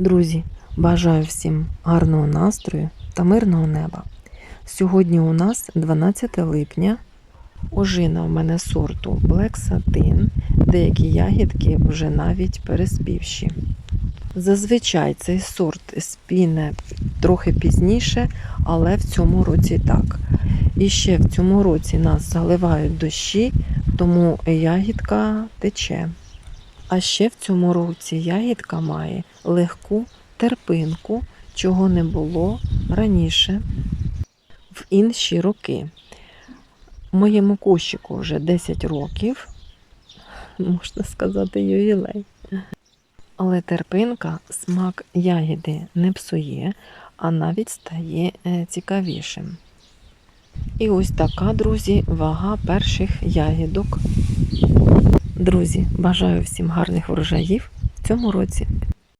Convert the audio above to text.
Друзі, бажаю всім гарного настрою та мирного неба. Сьогодні у нас 12 липня. Ожина в мене сорту Black Satin, деякі ягідки вже навіть переспівші. Зазвичай цей сорт спіне трохи пізніше, але в цьому році так. І ще в цьому році нас заливають дощі, тому ягідка тече. А ще в цьому році ягідка має легку терпинку, чого не було раніше в інші роки. Моєму кущику вже 10 років, можна сказати, ювілей. Але терпинка смак ягіди не псує, а навіть стає е, цікавішим. І ось така, друзі, вага перших ягідок. Друзі, бажаю всім гарних врожаїв в цьому році.